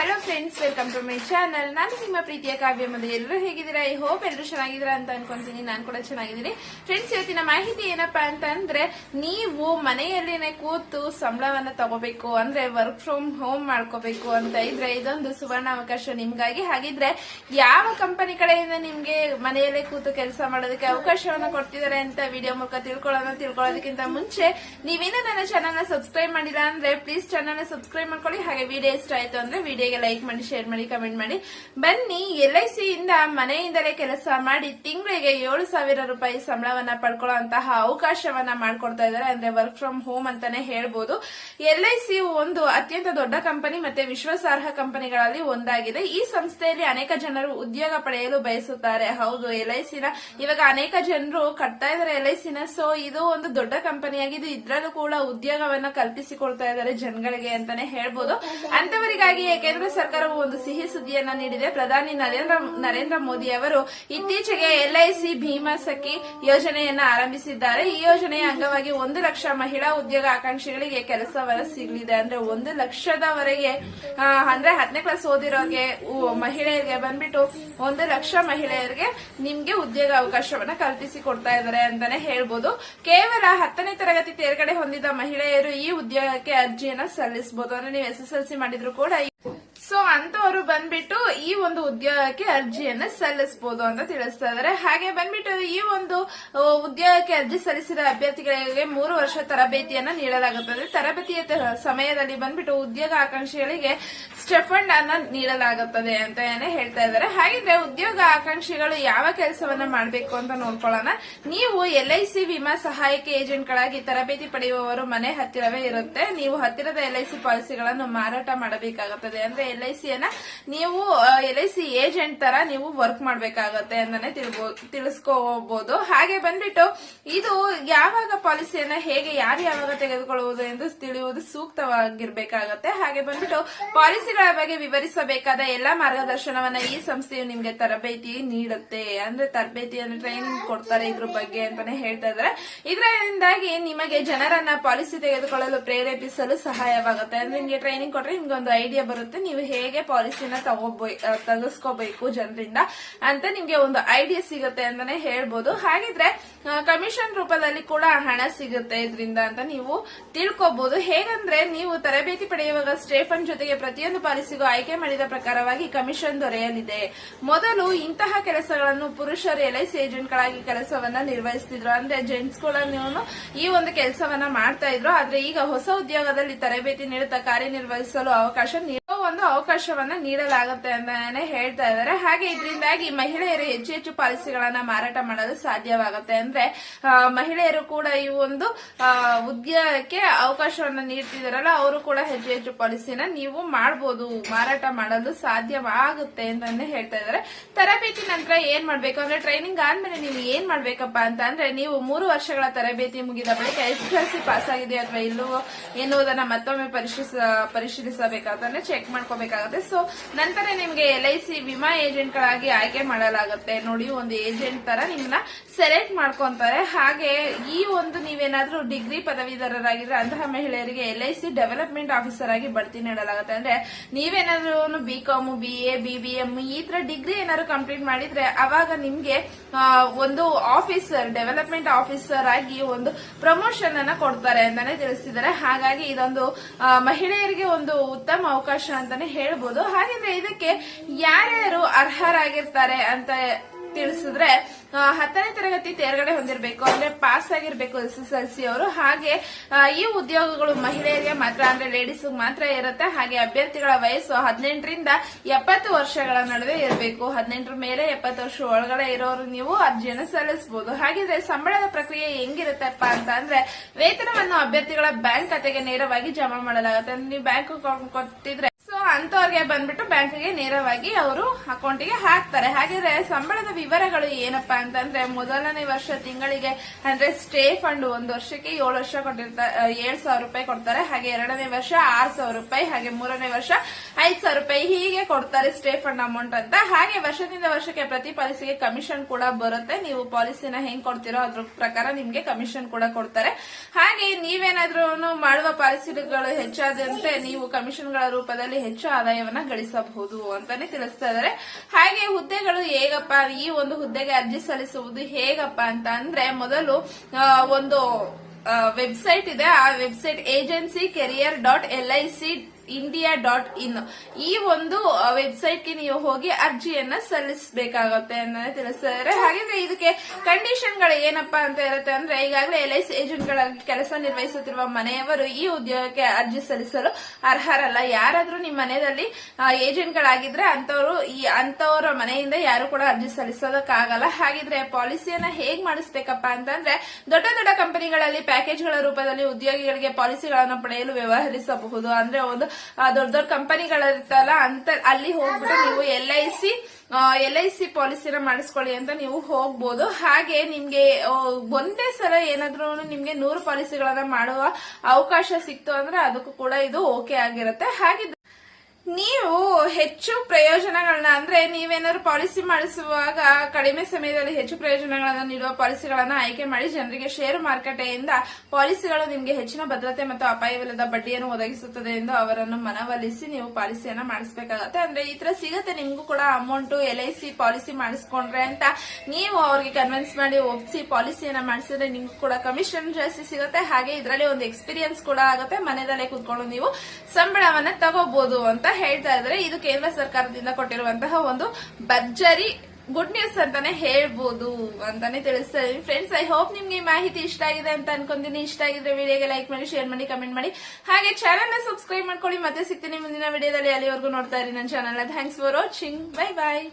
Hello friends welcome to my channel ನಾನು ನಿಮ್ಮ ಪ್ರೀತಿಯ ಕಾವ್ಯ ಮತ್ತು ಎಲ್ಲರೂ ಹೇಗಿದ್ದೀರಾ? ಐ ಹೋಪ್ ಎಲ್ಲರೂ ಚೆನ್ನಾಗಿದ್ದೀರಾ ಅಂತ ಅನ್ಕೊಂತೀನಿ. ನಾನು ಕೂಡ ಚೆನ್ನಾಗಿದ್ದೀನಿ. ಫ್ರೆಂಡ್ಸ್ ಇವತ್ತಿನ ಮಾಹಿತಿ ಏನಪ್ಪಾ ಅಂತ ಅಂದ್ರೆ ನೀವು ಮನೆಯಲ್ಲಿನೇ ಕೂತು ಸಂಬಳವನ್ನ ತಗೋಬೇಕು, ಅಂದ್ರೆ ವರ್ಕ್ ಫ್ರಮ್ ಹೋಮ್ ಮಾಡ್ಕೋಬೇಕು ಅಂತ ಇದ್ರೆ ಇದೊಂದು ಸುವರ್ಣ ಅವಕಾಶ ನಿಮ್ಗಾಗಿ. ಹಾಗಿದ್ರೆ ಯಾವ ಕಂಪನಿ ಕಡೆಯಿಂದ ನಿಮ್ಗೆ ಮನೆಯಲ್ಲೇ ಕೂತು ಕೆಲಸ ಮಾಡೋದಕ್ಕೆ ಅವಕಾಶವನ್ನ ಕೊಡ್ತಿದ್ದಾರೆ ಅಂತ ವಿಡಿಯೋ ಮೂಲಕ ತಿಳ್ಕೊಳ್ಳೋಣ. ತಿಳ್ಕೊಳ್ಳೋದಕ್ಕಿಂತ ಮುಂಚೆ ನೀವೇನೋ ನನ್ನ ಚಾನಲ್ನ ಸಬ್ಸ್ಕ್ರೈಬ್ ಮಾಡಿಲ್ಲ ಅಂದ್ರೆ ಪ್ಲೀಸ್ ಚಾನಲ್ನ ಸಬ್ಸ್ಕ್ರೈಬ್ ಮಾಡ್ಕೊಳ್ಳಿ. ಹಾಗೆ ವಿಡಿಯೋ ಇಷ್ಟ ಆಯ್ತು ಅಂದ್ರೆ ವಿಡಿಯೋಗೆ ಲೈಕ್ ಮಾಡಿ ಶೇರ್ ಮಾಡಿ ಕಮೆಂಟ್ ಮಾಡಿ. ಬನ್ನಿ ಎಲ್ ಐ ಸಿ ಇಂದ ಮನೆಯಿಂದಲೇ ಕೆಲಸ ಮಾಡಿ ತಿಂಗಳಿಗೆ ಏಳು ಸಾವಿರ ರೂಪಾಯಿ ಸಂಬಳವನ್ನ ಪಡ್ಕೊಳ್ಳುವಂತಹ ಅವಕಾಶವನ್ನ ಮಾಡ್ಕೊಡ್ತಾ ಇದ್ದಾರೆ. ಅಂದ್ರೆ ವರ್ಕ್ ಫ್ರಮ್ ಹೋಮ್ ಅಂತಾನೆ ಹೇಳ್ಬೋದು. ಎಲ್ ಐ ಸಿ ಒಂದು ಅತ್ಯಂತ ದೊಡ್ಡ ಕಂಪನಿ ಮತ್ತೆ ವಿಶ್ವಾಸಾರ್ಹ ಕಂಪನಿಗಳಲ್ಲಿ ಒಂದಾಗಿದೆ. ಈ ಸಂಸ್ಥೆಯಲ್ಲಿ ಅನೇಕ ಜನರು ಉದ್ಯೋಗ ಪಡೆಯಲು ಬಯಸುತ್ತಾರೆ. ಹೌದು ಎಲ್ ಐ ಸಿನ ಇವಾಗ ಅನೇಕ ಜನರು ಕಟ್ತಾ ಇದಾರೆ ಎಲ್ ಐ ಸಿನ ಸೊ ಇದು ಒಂದು ದೊಡ್ಡ ಕಂಪನಿಯಾಗಿದ್ದು ಇದ್ರಲ್ಲೂ ಕೂಡ ಉದ್ಯೋಗವನ್ನ ಕಲ್ಪಿಸಿಕೊಳ್ತಾ ಇದ್ದಾರೆ ಜನಗಳಿಗೆ ಅಂತಾನೆ ಹೇಳ್ಬೋದು. ಅಂತವರಿಗಾಗಿಯೇ ಕೇಂದ್ರ ಸರ್ಕಾರವು ಒಂದು ಸಿಹಿ ಸುದ್ದಿಯನ್ನ ನೀಡಿದೆ. ಪ್ರಧಾನಿ ನರೇಂದ್ರ ನರೇಂದ್ರ ಮೋದಿ ಅವರು ಇತ್ತೀಚೆಗೆ ಎಲ್ಐಸಿ ಭೀಮಾ ಸಖಿ ಯೋಜನೆಯನ್ನ ಆರಂಭಿಸಿದ್ದಾರೆ. ಈ ಯೋಜನೆಯ ಅಂಗವಾಗಿ ಒಂದು ಲಕ್ಷ ಮಹಿಳಾ ಉದ್ಯೋಗ ಆಕಾಂಕ್ಷಿಗಳಿಗೆ ಕೆಲಸವನ್ನ ಸಿಗಲಿದೆ. ಅಂದ್ರೆ ಒಂದು ಲಕ್ಷದವರೆಗೆ ಅಂದ್ರೆ ಹತ್ತನೇ ಕ್ಲಾಸ್ ಓದಿರೋಗೆ ಮಹಿಳೆಯರಿಗೆ ಬಂದ್ಬಿಟ್ಟು ಒಂದು ಲಕ್ಷ ಮಹಿಳೆಯರಿಗೆ ನಿಮ್ಗೆ ಉದ್ಯೋಗ ಅವಕಾಶವನ್ನ ಕಲ್ಪಿಸಿ ಕೊಡ್ತಾ ಇದ್ದಾರೆ ಅಂತಾನೆ ಹೇಳ್ಬೋದು. ಕೇವಲ ಹತ್ತನೇ ತರಗತಿ ತೇರ್ಗಡೆ ಹೊಂದಿದ ಮಹಿಳೆಯರು ಈ ಉದ್ಯೋಗಕ್ಕೆ ಅರ್ಜಿಯನ್ನ ಸಲ್ಲಿಸಬಹುದು ಅಂದ್ರೆ ನೀವು ಎಸ್ ಎಸ್ ಎಲ್ ಸಿ ಮಾಡಿದ್ರು ಕೂಡ ಸೊ ಅಂತವರು ಬಂದ್ಬಿಟ್ಟು ಈ ಒಂದು ಉದ್ಯೋಗಕ್ಕೆ ಅರ್ಜಿಯನ್ನ ಸಲ್ಲಿಸಬಹುದು ಅಂತ ತಿಳಿಸ್ತಾ ಇದ್ದಾರೆ ಹಾಗೆ ಬಂದ್ಬಿಟ್ಟು ಈ ಒಂದು ಉದ್ಯೋಗಕ್ಕೆ ಅರ್ಜಿ ಸಲ್ಲಿಸಿದ ಅಭ್ಯರ್ಥಿಗಳಿಗೆ ಮೂರು ವರ್ಷ ತರಬೇತಿಯನ್ನ ನೀಡಲಾಗುತ್ತದೆ. ತರಬೇತಿಯ ಸಮಯದಲ್ಲಿ ಬಂದ್ಬಿಟ್ಟು ಉದ್ಯೋಗ ಆಕಾಂಕ್ಷಿಗಳಿಗೆ ಸ್ಟೆಫಂಡ್ ಅನ್ನ ನೀಡಲಾಗುತ್ತದೆ ಅಂತ ಹೇಳ್ತಾ ಇದ್ದಾರೆ ಹಾಗಿದ್ರೆ ಉದ್ಯೋಗ ಆಕಾಂಕ್ಷಿಗಳು ಯಾವ ಕೆಲಸವನ್ನ ಮಾಡಬೇಕು ಅಂತ ನೋಡ್ಕೊಳ್ಳೋಣ. ನೀವು ಎಲ್ ಐ ಸಿ ವಿಮಾ ಸಹಾಯಕ ಏಜೆಂಟ್ಗಳಾಗಿ ತರಬೇತಿ ಪಡೆಯುವವರು ಮನೆ ಹತ್ತಿರವೇ ಇರುತ್ತೆ. ನೀವು ಹತ್ತಿರದ ಎಲ್ ಐ ಸಿ ಪಾಲಿಸಿಗಳನ್ನು ಮಾರಾಟ ಮಾಡಬೇಕಾಗುತ್ತದೆ. ಅಂದ್ರೆ ಎಲ್ ಐ ಸಿಯನ್ನ ನೀವು ಎಲ್ ಐ ಸಿ ಏಜೆಂಟ್ ತರ ನೀವು ವರ್ಕ್ ಮಾಡ್ಬೇಕಾಗತ್ತೆ ಅಂತಾನೆ ತಿಳ್ಬೋ- ತಿಳಿಸ್ಕೋಬಹುದು ಹಾಗೆ ಬಂದ್ಬಿಟ್ಟು ಇದು ಯಾವಾಗ ಪಾಲಿಸಿಯನ್ನ ಹೇಗೆ ಯಾರು ಯಾವಾಗ ತೆಗೆದುಕೊಳ್ಳುವುದು ಎಂದು ತಿಳಿಯುವುದು ಸೂಕ್ತವಾಗಿರ್ಬೇಕಾಗತ್ತೆ. ಹಾಗೆ ಬಂದ್ಬಿಟ್ಟು ಪಾಲಿಸಿಗಳ ಬಗ್ಗೆ ವಿವರಿಸಬೇಕಾದ ಎಲ್ಲಾ ಮಾರ್ಗದರ್ಶನವನ್ನ ಈ ಸಂಸ್ಥೆಯು ನಿಮ್ಗೆ ತರಬೇತಿ ನೀಡುತ್ತೆ. ಅಂದ್ರೆ ತರಬೇತಿ ಅಂದ್ರೆ ಟ್ರೈನಿಂಗ್ ಕೊಡ್ತಾರೆ ಇದ್ರ ಬಗ್ಗೆ ಅಂತಾನೆ ಹೇಳ್ತಾ ಇದಾರೆ. ಇದರಿಂದಾಗಿ ನಿಮಗೆ ಜನರನ್ನ ಪಾಲಿಸಿ ತೆಗೆದುಕೊಳ್ಳಲು ಪ್ರೇರೇಪಿಸಲು ಸಹಾಯವಾಗುತ್ತೆ. ಅಂದ್ರೆ ನಿಮ್ಗೆ ಟ್ರೈನಿಂಗ್ ಕೊಟ್ರೆ ನಿಮ್ಗೆ ಒಂದು ಐಡಿಯಾ ಬರುತ್ತೆ. ನೀವು ಹೇಗೆ ಪಾಲಿಸಿನ ತಗೋಬೇ ತಗಸ್ಕೋಬೇಕು ಜನರಿಂದ ಅಂತ ನಿಮ್ಗೆ ಒಂದು ಐಡಿಯಾ ಸಿಗುತ್ತೆ ಅಂತಾನೆ ಹೇಳ್ಬೋದು. ಹಾಗಿದ್ರೆ ಕಮಿಷನ್ ರೂಪದಲ್ಲಿ ಕೂಡ ಹಣ ಸಿಗುತ್ತೆ ಇದರಿಂದ ಅಂತ ನೀವು ತಿಳ್ಕೊಬಹುದು ಹೇಗಂದ್ರೆ, ನೀವು ತರಬೇತಿ ಪಡೆಯುವಾಗ ಸ್ಟೇಫನ್ ಜೊತೆಗೆ ಪ್ರತಿಯೊಂದು ಪಾಲಿಸಿಗೂ ಆಯ್ಕೆ ಮಾಡಿದ ಪ್ರಕಾರವಾಗಿ ಕಮಿಷನ್ ದೊರೆಯಲಿದೆ. ಮೊದಲು ಇಂತಹ ಕೆಲಸಗಳನ್ನು ಪುರುಷರು ಎಲ್ಐಸಿ ಏಜೆಂಟ್ಗಳಾಗಿ ಕೆಲಸವನ್ನ ನಿರ್ವಹಿಸ್ತಿದ್ರು. ಅಂದ್ರೆ ಜೆಂಟ್ಸ್ಗಳನ್ನು ಈ ಒಂದು ಕೆಲಸವನ್ನ ಮಾಡ್ತಾ ಇದ್ರು. ಆದ್ರೆ ಈಗ ಹೊಸ ಉದ್ಯೋಗದಲ್ಲಿ ತರಬೇತಿ ನೀಡುತ್ತಾ ಕಾರ್ಯನಿರ್ವಹಿಸಲು ಅವಕಾಶ ನೀಡುವ ಒಂದು ಅವಕಾಶವನ್ನ ನೀಡಲಾಗುತ್ತೆ ಅಂತಾನೆ ಹೇಳ್ತಾ ಇದ್ದಾರೆ. ಹಾಗೆ ಇದರಿಂದಾಗಿ ಮಹಿಳೆಯರು ಹೆಚ್ಚು ಹೆಚ್ಚು ಪಾಲಿಸಿಗಳನ್ನ ಮಾರಾಟ ಮಾಡಲು ಸಾಧ್ಯವಾಗುತ್ತೆ ಅಂದ್ರೆ ಮಹಿಳೆಯರು ಕೂಡ ಈ ಒಂದು ಉದ್ಯೋಗಕ್ಕೆ ಅವಕಾಶವನ್ನ ನೀಡ್ತಿದಾರಲ್ಲ, ಅವರು ಕೂಡ ಹೆಚ್ಚು ಹೆಚ್ಚು ಪಾಲಿಸಿನ ನೀವು ಮಾಡಬಹುದು ಮಾರಾಟ ಮಾಡಲು ಸಾಧ್ಯವಾಗುತ್ತೆ ಅಂತಾನೆ ಹೇಳ್ತಾ ಇದ್ದಾರೆ. ತರಬೇತಿ ನಂತರ ಏನ್ ಮಾಡ್ಬೇಕು ಅಂದ್ರೆ ಟ್ರೈನಿಂಗ್ ಆದ್ಮೇಲೆ ನೀವು ಏನ್ ಮಾಡ್ಬೇಕಪ್ಪ ಅಂತ ಅಂದ್ರೆ, ನೀವು ಮೂರು ವರ್ಷಗಳ ತರಬೇತಿ ಮುಗಿದ ಬಳಿಕ ಎಸ್ ಎಲ್ ಸಿ ಪಾಸ್ ಆಗಿದೆ ಅಥವಾ ಇಲ್ಲವೋ ಎನ್ನುವುದನ್ನ ಮತ್ತೊಮ್ಮೆ ಪರಿಶೀಲಿಸ ಪರಿಶೀಲಿಸಬೇಕಾದ್ರೆ ಚೆಕ್ ಮಾಡ್ಕೋಬೇಕಾಗುತ್ತೆ. ಸೊ ನಂತರ ನಿಮ್ಗೆ ಎಲ್ ಐ ಸಿ ವಿಮಾ ಏಜೆಂಟ್ ಗಳಾಗಿ ಆಯ್ಕೆ ಮಾಡಲಾಗುತ್ತೆ. ನೋಡಿ, ಒಂದು ಏಜೆಂಟ್ ತರ ನಿಮ್ನ ಸೆಲೆಕ್ಟ್ ಮಾಡ್ಕೊಂತಾರೆ. ಹಾಗೆ ಈ ಒಂದು ನೀವೇನಾದ್ರೂ ಡಿಗ್ರಿ ಪದವೀಧರರಾಗಿದ್ರೆ ಅಂತಹ ಮಹಿಳೆಯರಿಗೆ L I C development officer ಆಗಿ ಬಡ್ತಿ ನೀಡಲಾಗುತ್ತೆ. ಅಂದ್ರೆ ನೀವೇನಾದ್ರೂ B com B A B B M ಈ ತರ ಡಿಗ್ರಿ ಏನಾದ್ರು ಕಂಪ್ಲೀಟ್ ಮಾಡಿದ್ರೆ ಅವಾಗ ನಿಮ್ಗೆ ಒಂದು ಆಫೀಸರ್ ಡೆವಲಪ್ಮೆಂಟ್ ಆಫೀಸರ್ ಆಗಿ ಒಂದು ಪ್ರಮೋಷನ್ ಅನ್ನ ಕೊಡ್ತಾರೆ ಅಂತಾನೆ ತಿಳಿಸಿದ್ದಾರೆ ಹಾಗಾಗಿ ಇದೊಂದು ಮಹಿಳೆಯರಿಗೆ ಒಂದು ಉತ್ತಮ ಅವಕಾಶ ಅಂತಾನೆ ಹೇಳ್ಬೋದು. ಹಾಗಿದ್ರೆ ಇದಕ್ಕೆ ಯಾರ್ಯಾರು ಅರ್ಹರಾಗಿರ್ತಾರೆ ಅಂತ ತಿಳಿಸಿದ್ರೆ ಹತ್ತನೇ ತರಗತಿ ತೇರ್ಗಡೆ ಹೊಂದಿರಬೇಕು, ಅಂದ್ರೆ ಪಾಸ್ ಆಗಿರ್ಬೇಕು ಎಸ್ ಎಸ್ ಎಲ್ ಸಿ ಅವರು. ಹಾಗೆ ಈ ಉದ್ಯೋಗಗಳು ಮಹಿಳೆಯರಿಗೆ ಮಾತ್ರ ಅಂದ್ರೆ ಲೇಡೀಸ್ ಮಾತ್ರ ಇರುತ್ತೆ. ಹಾಗೆ ಅಭ್ಯರ್ಥಿಗಳ ವಯಸ್ಸು ಹದಿನೆಂಟರಿಂದ ಎಪ್ಪತ್ತು ವರ್ಷಗಳ ನಡುವೆ ಇರಬೇಕು. ಹದಿನೆಂಟರ ಮೇಲೆ ಎಪ್ಪತ್ತು ವರ್ಷ ಒಳಗಡೆ ಇರೋರು ನೀವು ಅರ್ಜಿಯನ್ನು ಸಲ್ಲಿಸಬಹುದು ಹಾಗಿದ್ರೆ ಸಂಬಳದ ಪ್ರಕ್ರಿಯೆ ಹೆಂಗಿರುತ್ತಪ್ಪ ಅಂತ ಅಂದ್ರೆ, ವೇತನವನ್ನು ಅಭ್ಯರ್ಥಿಗಳ ಬ್ಯಾಂಕ್ ಖಾತೆಗೆ ನೇರವಾಗಿ ಜಮಾ ಮಾಡಲಾಗುತ್ತೆ. ನೀವು ಬ್ಯಾಂಕ್ ಅಕೌಂಟ್ ಕೊಟ್ಟಿದ್ರೆ ಅಂತವ್ರಿಗೆ ಬಂದ್ಬಿಟ್ಟು ಬ್ಯಾಂಕ್ಗೆ ನೇರವಾಗಿ ಅವರು ಅಕೌಂಟಿಗೆ ಹಾಕ್ತಾರೆ. ಹಾಗಿದ್ರೆ ಸಂಬಳದ ವಿವರಗಳು ಏನಪ್ಪಾ ಅಂತಂದ್ರೆ ಮೊದಲನೇ ವರ್ಷ ತಿಂಗಳಿಗೆ ಅಂದ್ರೆ ಸ್ಟೇ ಫಂಡ್ ಒಂದು ವರ್ಷಕ್ಕೆ ಏಳು ವರ್ಷ ಕೊಟ್ಟಿರ್ತಾರೆ ಏಳು ಸಾವಿರ ರೂಪಾಯಿ ಕೊಡ್ತಾರೆ. ಹಾಗೆ ಎರಡನೇ ವರ್ಷ ಆರು ಸಾವಿರ ರೂಪಾಯಿ, ಹಾಗೆ ಮೂರನೇ ವರ್ಷ ಐದ್ ಸಾವಿರ ರೂಪಾಯಿ ಹೀಗೆ ಕೊಡ್ತಾರೆ ಸ್ಟೇ ಫಂಡ್ ಅಮೌಂಟ್ ಅಂತ. ಹಾಗೆ ವರ್ಷದಿಂದ ವರ್ಷಕ್ಕೆ ಪ್ರತಿ ಪಾಲಿಸಿಗೆ ಕಮಿಷನ್ ಕೂಡ ಬರುತ್ತೆ. ನೀವು ಪಾಲಿಸಿನ ಹೆಂಗ್ ಕೊಡ್ತೀರೋ ಅದ್ರ ಪ್ರಕಾರ ನಿಮ್ಗೆ ಕಮಿಷನ್ ಕೂಡ ಕೊಡ್ತಾರೆ. ಹಾಗೆ ನೀವೇನಾದ್ರೂ ಮಾಡುವ ಪಾಲಿಸಿಗಳು ಹೆಚ್ಚಾದಂತೆ ನೀವು ಕಮಿಷನ್ಗಳ ರೂಪದಲ್ಲಿ ಹೆಚ್ಚು ಆದಾಯವನ್ನ ಗಳಿಸಬಹುದು ಅಂತಾನೆ ತಿಳಿಸ್ತಾ ಇದ್ದಾರೆ. ಹಾಗೆ ಹುದ್ದೆಗಳು ಹೇಗಪ್ಪ, ಈ ಒಂದು ಹುದ್ದೆಗೆ ಅರ್ಜಿ ಸಲ್ಲಿಸುವುದು ಹೇಗಪ್ಪ ಅಂತ ಅಂದ್ರೆ ಮೊದಲು ಒಂದು ವೆಬ್ಸೈಟ್ ಇದೆ. ಆ website agency career dot L I C India dot in ಈ ಒಂದು ವೆಬ್ಸೈಟ್ಗೆ ನೀವು ಹೋಗಿ ಅರ್ಜಿಯನ್ನ ಸಲ್ಲಿಸಬೇಕಾಗುತ್ತೆ ಅನ್ನೋದೇ ತಿಳಿಸಿದ್ದಾರೆ ಹಾಗೆ ಇದಕ್ಕೆ ಕಂಡೀಷನ್ಗಳು ಏನಪ್ಪಾ ಅಂತ ಇರುತ್ತೆ ಅಂದ್ರೆ, ಈಗಾಗಲೇ ಎಲ್ ಐ ಸಿ ಏಜೆಂಟ್ ಗಳಾಗಿ ಕೆಲಸ ನಿರ್ವಹಿಸುತ್ತಿರುವ ಮನೆಯವರು ಈ ಉದ್ಯೋಗಕ್ಕೆ ಅರ್ಜಿ ಸಲ್ಲಿಸಲು ಅರ್ಹರಲ್ಲ. ಯಾರಾದ್ರೂ ನಿಮ್ಮ ಮನೆಯಲ್ಲಿ ಏಜೆಂಟ್ ಗಳಾಗಿದ್ರೆ ಅಂತವರು ಈ ಅಂತವರ ಮನೆಯಿಂದ ಯಾರು ಕೂಡ ಅರ್ಜಿ ಸಲ್ಲಿಸೋದಕ್ಕಾಗಲ್ಲ. ಹಾಗಿದ್ರೆ ಪಾಲಿಸಿಯನ್ನ ಹೇಗ್ ಮಾಡಿಸ್ಬೇಕಪ್ಪ ಅಂತಂದ್ರೆ, ದೊಡ್ಡ ದೊಡ್ಡ ಕಂಪನಿಗಳಲ್ಲಿ ಪ್ಯಾಕೇಜ್ಗಳ ರೂಪದಲ್ಲಿ ಉದ್ಯೋಗಿಗಳಿಗೆ ಪಾಲಿಸಿಗಳನ್ನು ಪಡೆಯಲು ವ್ಯವಹರಿಸಬಹುದು. ಅಂದ್ರೆ ಒಂದು ದೊಡ್ಡ ದೊಡ್ಡ ಕಂಪನಿಗಳಿರ್ತಲ್ಲ ಅಂತ ಅಲ್ಲಿ ಹೋಗ್ಬಿಟ್ಟು ನೀವು L I C L I C ಪಾಲಿಸಿನ ಮಾಡಿಸ್ಕೊಳ್ಳಿ ಅಂತ ನೀವು ಹೋಗ್ಬೋದು. ಹಾಗೆ ನಿಮ್ಗೆ ಒಂದೇ ಸಲ ಏನಾದ್ರೂ ನಿಮ್ಗೆ ನೂರು ಪಾಲಿಸಿಗಳನ್ನ ಮಾಡುವ ಅವಕಾಶ ಸಿಕ್ತು ಅಂದ್ರೆ ಅದಕ್ಕೂ ಕೂಡ ಇದು ಓಕೆ ಆಗಿರುತ್ತೆ. ಹಾಗಿದ್ರೆ ನೀವು ಹೆಚ್ಚು ಪ್ರಯೋಜನಗಳನ್ನ, ಅಂದ್ರೆ ನೀವೇನಾದ್ರು ಪಾಲಿಸಿ ಮಾಡಿಸುವಾಗ ಕಡಿಮೆ ಸಮಯದಲ್ಲಿ ಹೆಚ್ಚು ಪ್ರಯೋಜನಗಳನ್ನ ನೀಡುವ ಪಾಲಿಸಿಗಳನ್ನ ಆಯ್ಕೆ ಮಾಡಿ ಜನರಿಗೆ ಷೇರು ಮಾರುಕಟ್ಟೆಯಿಂದ ಪಾಲಿಸಿಗಳು ನಿಮಗೆ ಹೆಚ್ಚಿನ ಭದ್ರತೆ ಮತ್ತು ಅಪಾಯವಿಲ್ಲದ ಬಡ್ಡಿಯನ್ನು ಒದಗಿಸುತ್ತದೆ ಎಂದು ಅವರನ್ನು ಮನವೊಲಿಸಿ ನೀವು ಪಾಲಿಸಿಯನ್ನ ಮಾಡಿಸಬೇಕಾಗತ್ತೆ. ಅಂದ್ರೆ ಈ ತರ ಸಿಗತ್ತೆ ನಿಮಗೂ ಕೂಡ amount L I C policy ಮಾಡಿಸ್ಕೊಂಡ್ರೆ ಅಂತ. ನೀವು ಅವ್ರಿಗೆ ಕನ್ವಿನ್ಸ್ ಮಾಡಿ ಒಪ್ಸಿ ಪಾಲಿಸಿಯನ್ನ ಮಾಡಿಸಿದ್ರೆ ನಿಮ್ಗೂ ಕೂಡ ಕಮಿಷನ್ ಜಾಸ್ತಿ ಸಿಗುತ್ತೆ. ಹಾಗೆ ಇದರಲ್ಲಿ ಒಂದು ಎಕ್ಸ್ಪೀರಿಯನ್ಸ್ ಕೂಡ ಆಗುತ್ತೆ. ಮನೆಯಲ್ಲೇ ಕುತ್ಕೊಂಡು ನೀವು ಸಂಬಳವನ್ನ ತಗೋಬಹುದು ಅಂತ ಹೇಳ್ತಾ ಇದ್ರೆ ಇದು ಕೇಂದ್ರ ಸರ್ಕಾರದಿಂದ ಕೊಟ್ಟಿರುವಂತಹ ಒಂದು ಭರ್ಜರಿ ಗುಡ್ ನ್ಯೂಸ್ ಅಂತಾನೆ ಹೇಳ್ಬೋದು ಅಂತಾನೆ ತಿಳಿಸ್ತಾ ಇದೀನಿ ಫ್ರೆಂಡ್ಸ್ ಐ ಹೋಪ್ ನಿಮ್ಗೆ ಮಾಹಿತಿ ಇಷ್ಟ ಆಗಿದೆ ಅಂತ ಅನ್ಕೊಂತೀನಿ. ಇಷ್ಟ ಆಗಿದ್ರೆ ವಿಡಿಯೋಗೆ ಲೈಕ್ ಮಾಡಿ ಶೇರ್ ಮಾಡಿ ಕಮೆಂಟ್ ಮಾಡಿ. ಹಾಗೆ ಚಾನಲ್ನ ಸಬ್ಸ್ಕ್ರೈಬ್ ಮಾಡ್ಕೊಳ್ಳಿ. ಮತ್ತೆ ಸಿಗ್ತೀನಿ ಮುಂದಿನ ವಿಡಿಯೋದಲ್ಲಿ ಅಲ್ಲಿವರೆಗೂ ನೋಡ್ತಾ ಇರಿ ನನ್ನ channel thanks for watching bye bye